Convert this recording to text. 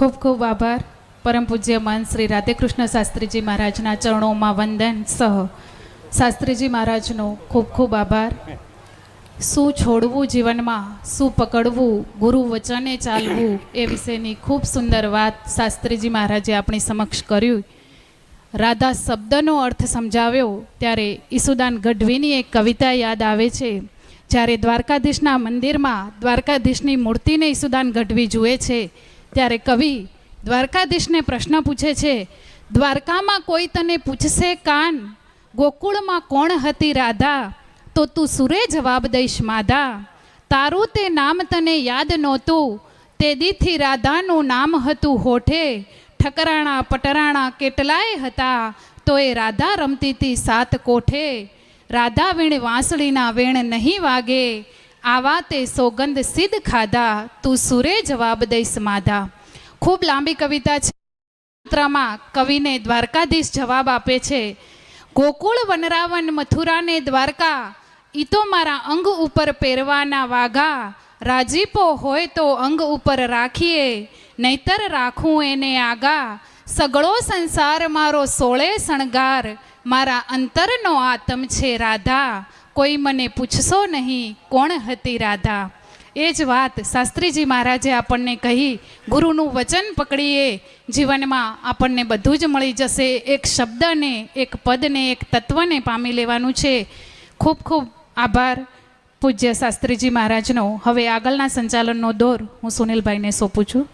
ખૂબ ખૂબ આભાર. પરમ પૂજ્ય મન શ્રી રાધેકૃષ્ણ શાસ્ત્રીજી મહારાજના ચરણોમાં વંદન સહ. શાસ્ત્રીજી મહારાજનો ખૂબ ખૂબ આભાર. શું છોડવું જીવનમાં? શું પકડવું? ગુરુ વચને ચાલવું? એ વિશેની ખૂબ સુંદર વાત શાસ્ત્રીજી મહારાજે આપણી સમક્ષ કર્યું રાધા શબ્દનો અર્થ સમજાવ્યો ત્યારે ઈસુદાન ગઢવીની એક કવિતા યાદ આવે છે. જ્યારે દ્વારકાધીશના મંદિરમાં દ્વારકાધીશની મૂર્તિને ઈસુદાન ગઢવી જુએ છે ત્યારે કવિ દ્વારકાધીશને પ્રશ્ન પૂછે છે, દ્વારકામાં કોઈ તને પૂછશે કાન? ગોકુળમાં કોણ હતી રાધા? તો તું સુરે જવાબ દઈશ, માધા. તારું તે નામ તને યાદ નહોતું. તે દીથી રાધાનું નામ હતું હોઠે. ઠકરાણા, પટરાણા કેટલાય હતા, તો એ રાધા રમતી સાત કોઠે. રાધા વીણ વાંસળીના વેણ નહીં વાગે. આવા તે સોગંદ સિદ્ધ ખાધા, તું સુરે જવાબ દઈશ માધા. ખૂબ લાંબી કવિતા છે. માત્રામાં કવિને દ્વારકાધીશ જવાબ આપે છે, ગોકુળ વનરાવન મથુરાને દ્વારકા, ઈ તો મારા અંગ ઉપર પહેરવાના વાઘા. રાજીપો હોય તો અંગ ઉપર રાખીએ, નહીતર રાખું એને આગા. સગળો સંસાર મારો સોળે શણગાર, મારા અંતરનો આતમ છે રાધા. કોઈ મને પૂછશો નહીં કોણ હતી રાધા? એ જ વાત શાસ્ત્રીજી મહારાજે આપણને કહી, ગુરુનું વચન પકડીએ, જીવનમાં આપણને બધું જ મળી જશે. એક શબ્દને, એક પદને, એક તત્વને પામી લેવાનું છે. ખૂબ ખૂબ આભાર પૂજ્ય શાસ્ત્રીજી મહારાજનો. હવે આગળના સંચાલનનો દોર હું સુનિલભાઈને સોંપું છું.